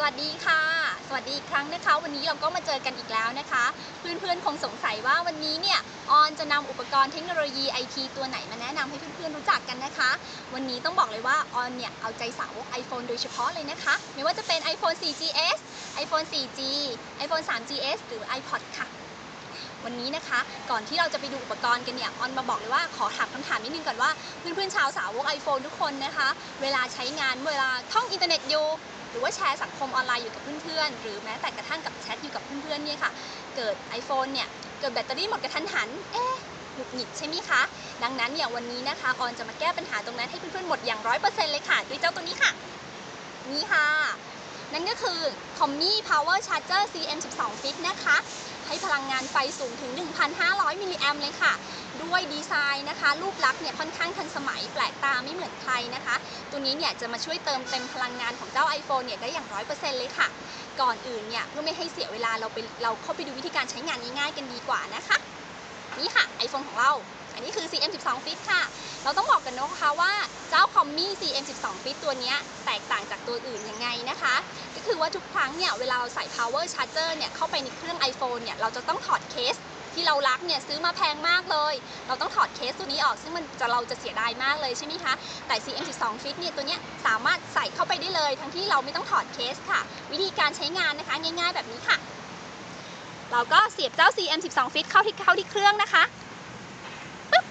สวัสดีค่ะ สวัสดีอีกครั้งนะคะ วันนี้เราก็มาเจอกันอีกแล้วนะคะ เพื่อนๆคงสงสัยว่าวันนี้เนี่ยออนจะนำอุปกรณ์เทคโนโลยีไอทีตัวไหนมาแนะนำให้เพื่อนๆรู้จักกันนะคะ วันนี้ต้องบอกเลยว่าออนเนี่ยเอาใจสาวก iPhone โดยเฉพาะเลยนะคะ ไม่ว่าจะเป็น iPhone 4GS iPhone 4G iPhone 3GS หรือ iPod ค่ะ วันนี้นะคะ ก่อนที่เราจะไปดูอุปกรณ์กันเนี่ยออนมาบอกเลยว่าขอถามคำถามนิดนึงก่อนว่าเพื่อนๆชาวสาวก iPhone ทุกคนนะคะ เวลาใช้งานเวลาท่องอินเทอร์เน็ตอยู่หรือว่าแชร์สังคมออนไลน์อยู่กับเพื่อนๆ หรือแม้แต่กระทั่งกับแชทอยู่กับเพื่อนๆเนี่ยค่ะ เกิด iPhone เนี่ย เกิดแบตเตอรี่หมดกระทันหัน เอ๊ะหงุดหงิดใช่ไหมคะ ดังนั้นเนี่ยวันนี้นะคะ ออนจะมาแก้ปัญหาตรงนั้นให้เพื่อนๆ หมดอย่างร้อยเปอร์เซ็นต์เลยค่ะด้วยเจ้าตัวนี้ค่ะ นี่ค่ะ นั่นก็คือ Commi Power Charger CM12 Fit นะคะ ให้พลังงานไฟสูงถึง 1,500 มิลลิแอมเลยค่ะ ด้วยดีไซน์นะคะ รูปลักษณ์เนี่ยค่อนข้างทันสมัยแปลกตาไม่เหมือนใครนะคะ ตัวนี้เนี่ยจะมาช่วยเติมเต็มพลังงานของเจ้า iPhone เนี่ยได้อย่างร้อยเปอร์เซ็นต์เลยค่ะ ก่อนอื่นเนี่ยเพื่อไม่ให้เสียเวลาเราไปเราเข้าไปดูวิธีการใช้งานง่ายๆกันดีกว่านะคะ นี่ค่ะ iPhone ของเรา อันนี้คือ CM12 Fit ค่ะ เราต้องบอกกันนะคะว่าเจ้า Commi CM12 Fit ตัวนี้แตกต่างจากตัวอื่นยังไงนะคะ ก็คือว่าทุกครั้งเนี่ยเวลาเราใส่ power charger เนี่ยเข้าไปในเครื่อง iPhone เนี่ยเราจะต้องถอดเคสที่เรารักเนี่ยซื้อมาแพงมากเลย เราต้องถอดเคสตัวนี้ออก ซึ่งมันจะเราจะเสียดายมากเลยใช่ไหมคะ แต่ CM12 Fit เนี่ยตัวเนี้ยสามารถใส่เข้าไปได้เลย ทั้งที่เราไม่ต้องถอดเคสค่ะ วิธีการใช้งานนะคะง่าย ๆ แบบนี้ค่ะ เราก็เสียบเจ้า CM12 Fit เข้าที่เข้าที่เครื่องนะคะปึ๊บ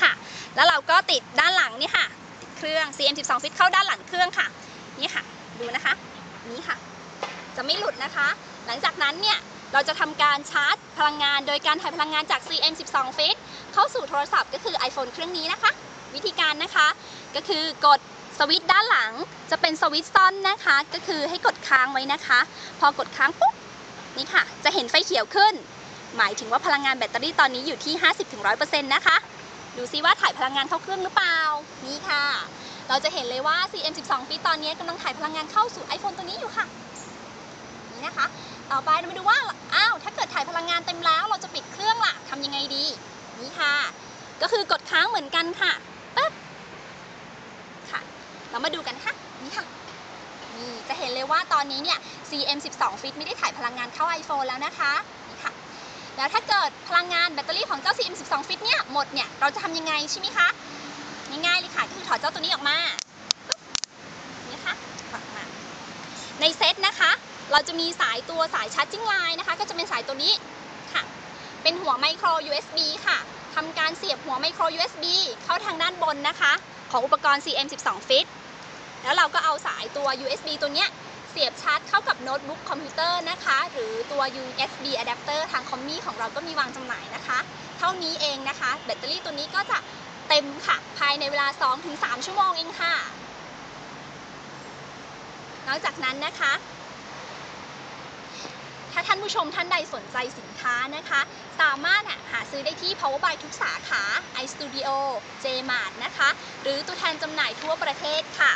ค่ะ แล้วเราก็ติดด้านหลังนี่ค่ะติดเครื่อง CM12 Fit เข้าด้านหลังเครื่องค่ะ นี่ค่ะ ดูนะคะ นี่ค่ะ จะไม่หลุดนะคะ หลังจากนั้นเนี่ยเราจะทำการชาร์จพลังงาน โดยการถ่ายพลังงานจาก CM12 Fit เข้าสู่โทรศัพท์ก็คือ iPhone เครื่องนี้นะคะ วิธีการนะคะ ก็คือกดสวิตช์ด้านหลังจะเป็นสวิตช์ซ่อนนะคะ ก็คือให้กดค้างไว้นะคะ พอกดค้างปุ๊บนี่ค่ะ จะเห็นไฟเขียวขึ้น หมายถึงว่าพลังงานแบตเตอรี่ตอนนี้อยู่ที่ 50-100%นะคะ ดูซิว่าถ่ายพลังงานเข้าเครื่องหรือเปล่า นี่ค่ะ เราจะเห็นเลยว่า CM12 Fit ตอนนี้กำลังถ่ายพลังงานเข้าสู่ iPhone ตัวนี้อยู่ค่ะ นี่นะคะ ต่อไปเรามาดูว่า อ้าว ถ้าเกิดถ่ายพลังงานเต็มแล้ว เราจะปิดเครื่องล่ะทำยังไงดี นี่ค่ะ ก็คือกดค้างเหมือนกันค่ะปึ๊บค่ะ เรามาดูกันค่ะ นี่ค่ะนี่จะเห็นเลยว่าตอนนี้เนี่ย CM12 Fit ไม่ได้ถ่ายพลังงานเข้า iPhone แล้วนะคะ แล้วถ้าเกิดพลังงานแบตเตอรี่ของเจ้า CM12 Fit เนี่ยหมดเนี่ย เราจะทำยังไงใช่ไหมคะ ง่ายๆเลยค่ะ ก็คือถอดเจ้าตัวนี้ออกมานี่ค่ะถอดอกมา ในเซตนะคะ เราจะมีสายตัวสายชาร์จจิ้งไลน์นะคะ ก็จะเป็นสายตัวนี้ค่ะ เป็นหัวไมโคร USB ค่ะทำการเสียบหัวไมโคร USB เข้าทางด้านบนนะคะ ของอุปกรณ์ CM12 Fit แล้วเราก็เอาสายตัว USB ตัวเนี้ย เสียบชาร์จเข้ากับโน้ตบุ๊กคอมพิวเตอร์นะคะ หรือตัว USB adapter ทางคอมมี่ของเราก็มีวางจำหน่ายนะคะ เท่านี้เองนะคะ แบตเตอรี่ตัวนี้ก็จะเต็มค่ะ ภายในเวลา 2-3 ชั่วโมงเองค่ะ นอกจากนั้นนะคะ ถ้าท่านผู้ชมท่านใดสนใจสินค้านะคะ สามารถหาซื้อได้ที่ Power by ทุกสาขา iStudio JMart นะคะ หรือตัวแทนจำหน่ายทั่วประเทศค่ะ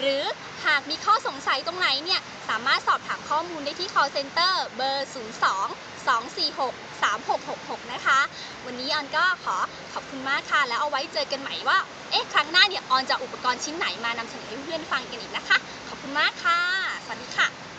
หรือหากมีข้อสงสัยตรงไหนเนี่ยสามารถสอบถามข้อมูลได้ที่ call center เบอร์ 02 246 3666 นะคะ วันนี้ออนก็ขอขอบคุณมากค่ะ แล้วเอาไว้เจอกันใหม่ว่า เอ๊ะ ครั้งหน้าเนี่ยออนจะอาอุปกรณ์ชิ้นไหนมานำเสนอให้เพื่อนๆฟังกันอีกนะคะ ขอบคุณมากค่ะ สวัสดีค่ะ